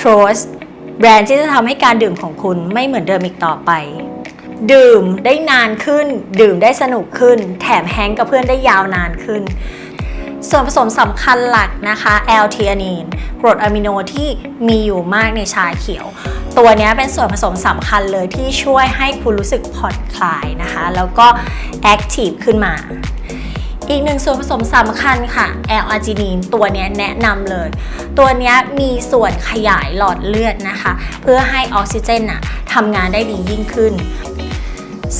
โ o สแบรนด์ที่จะทำให้การดื่มของคุณไม่เหมือนเดิมอีกต่อไป ดื่มได้นานขึ้น ดื่มได้สนุกขึ้น แถมแฮงกับเพื่อนได้ยาวนานขึ้น ส่วนผสมสำคัญหลักนะคะแอลเทีอานีนกรดอะมิโนที่มีอยู่มากในชาเขียว ตัวนี้เป็นส่วนผสมสำคัญเลยที่ช่วยให้คุณรู้สึกผ่อนคลายนะคะ แล้วก็แอคทีฟขึ้นมา อีกหนึ่งส่วนผสมสำคัญค่ะแอลอาร์จินีนตัวนี้แนะนำเลย ตัวนี้มีส่วนขยายหลอดเลือดนะคะ เพื่อให้ออกซิเจนน่ะทำงานได้ดียิ่งขึ้น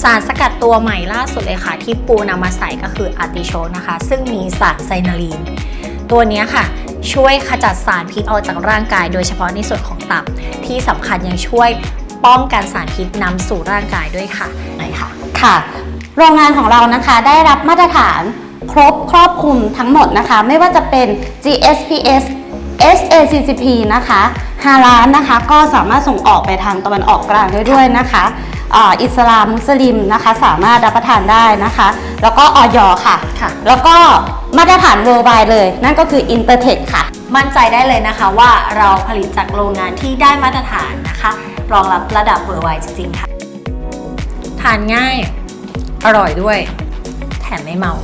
สารสกัดตัวใหม่ล่าสุดเลยค่ะ ที่ปูนำมาใส่ก็คืออาร์ติโชนะคะ ซึ่งมีสารไซนาลีน ตัวนี้ค่ะช่วยขจัดสารพิษออกจากร่างกาย โดยเฉพาะในส่วนของตับ ที่สำคัญยังช่วยป้องกันสารพิษนำสู่ร่างกายด้วยค่ะไหนค่ะ ค่ะ โรงงานของเรานะคะได้รับมาตรฐาน ครบครอบคลุมทั้งหมดนะคะ ไม่ว่าจะเป็น GSPS SACCP นะคะฮาลานนะคะ ก็สามารถส่งออกไปทางตะวันออกกลางได้ด้วยนะคะอ่าอิสลามมุสลิมนะคะ สามารถรับประทานได้นะคะ แล้วก็ออยค่ะค่ะ แล้วก็มาตรฐาน worldwide เลย นั่นก็คือ Intertech ค่ะ มั่นใจได้เลยนะคะว่าเราผลิตจากโรงงานที่ได้มาตรฐานนะคะ รองรับระดับเวอร์ไวจริงๆค่ะ ทานง่าย อร่อยด้วย แถมไม่เมา